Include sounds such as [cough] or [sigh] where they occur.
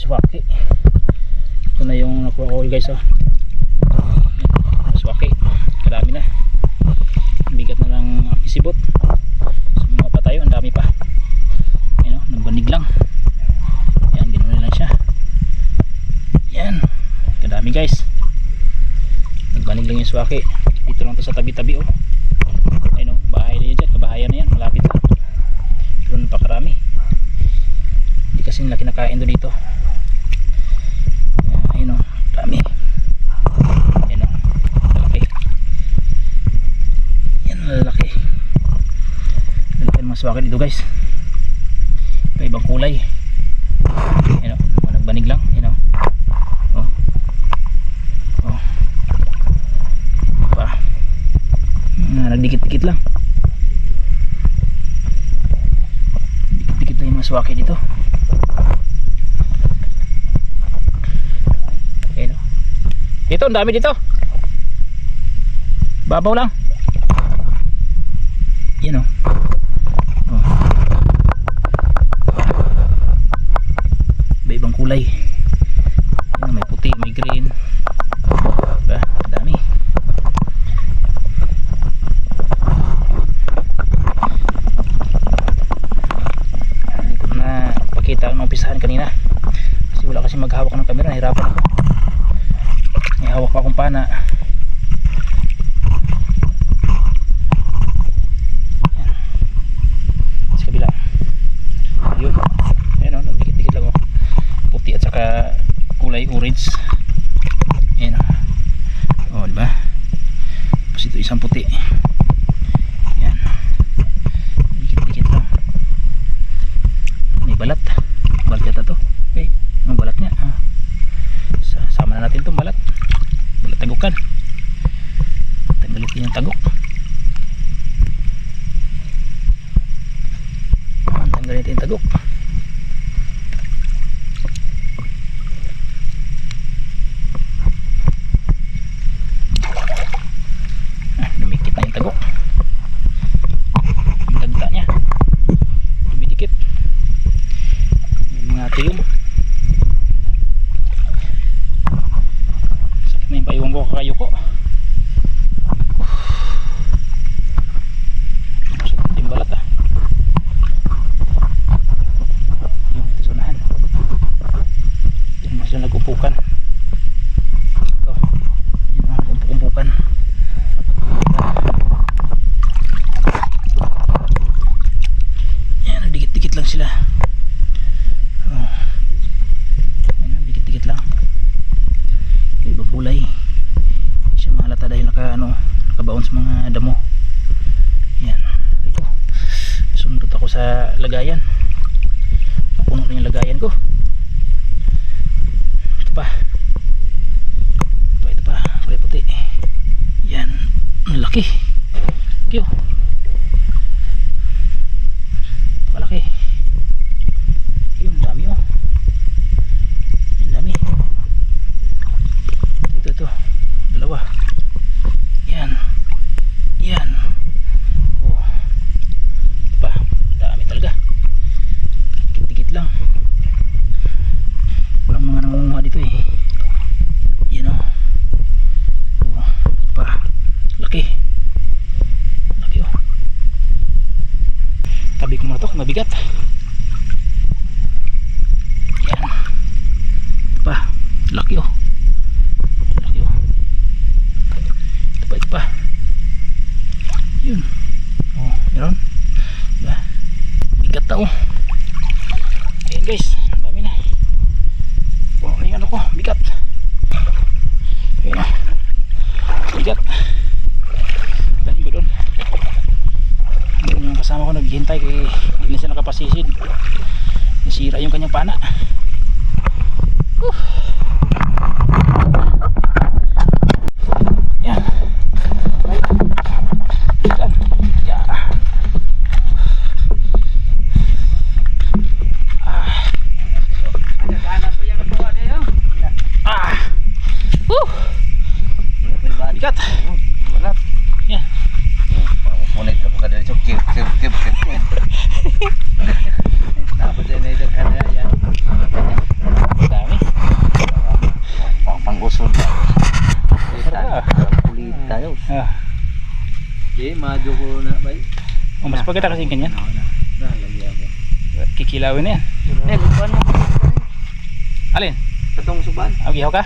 swaki ito na yung nakuha ko guys oh. Yan, swaki karami na. Bigat na ng isibot. Sumuha pa tayo ang dami pa. Yan oh nagbanig lang. Yan ganoon lang siya. Yan kadami guys. Nagbanig lang yung swaki dito lang to sa tabi tabi oh. Ayun oh bahay na yan dyan. Kabahayan na yan malapit. Na doon pa karami hindi kasi nila kinakain doon dito Ayan, ayun o dami ayun o lalaki yan lalaki lalaki ng mga swaki dito guys iba ibang kulay ayun o mga nagbanig lang ayun o oh. oh. pa Ah, nagdikit-dikit lang dikit-dikit lang yung mga swaki dito Ayun o. Dito, ang dami dito. Babaw lang. Yan o. Oh. Iba ibang kulay. Yan, may puti, may green. Diba? Ang dami. Hindi ko na pakita ang umpisahan kanina. Kasi wala kasi maghawak ng camera, nahirapan ako. May hawak pa akong pana. Yan. Sa kabila. Yun. Ayan o, nagdikit-dikit lang o. Puti at saka kulay orange. Ayan o. O, diba? Tapos ito isang puti. Yan. Dikit-dikit lang. May balat. Yata to. Okay. Ang balat niya. Ah. Sa- Sama na natin itong balat. Balat tagukan. Tanggalin yung tagok. Tanggalin natin yung tagok. Ah, lumikit na yung tagok. Yung dagta niya. Dumidikit. Yung mga tuyong. Sakit na yung paiwan ko kakayo ko. Sakit yung balat ah. Yung ito sa unahan. Yung mas yung nag-upukan. Ito. Yung mga nag-upukan. Yan, nagdikit-dikit lang sila. Oh. Yan, nagdikit-dikit lang. Yung Iba kulay. Hindi siya mahalata dahil naka, ano, nakabaon sa mga damo. Yan. Ito. Sundot sa lagayan. Puno na yung lagayan ko. Ito pa. Ito pa, ito pa. Kulay puti. Yan. Ang laki. Kyo. Malaki. Yun, dami oh. Ang dami. Ito, ito. Dalawa. Yan. Yan. Oh. Ito pa. Dami talaga. Dikit-dikit lang. Walang mga nangunguha dito eh. Yan oh. Oh. Ito pa. Laki. Laki oh. Tabi mabigat. Yan. Ito pa. Laki oh. Laki oh. Ito pa, ito pa. Yun. Oh, meron. Diba? Bigat na oh. Ayan guys, ang dami na. Oh, yung ano ko, bigat. Ayan oh. Bigat. Galing ko doon. Doon yung kasama ko naghihintay kay hindi na siya nakapasisid. Nasira yung kanyang pana. Whew. Yan. Right. Yan. Yan. Ah. Woo. Bigat. Balat. Yan. Munit ka pa dari cuk kip kip [laughs] Okay, ah. ah. madyo ko na ba? Oh, mas pagkita kasi ganyan. Oo na. Na, lagyan ko. Kikilawin na yan. Eh, lupan mo. Alin? Katong suban. Ah, okay, ka?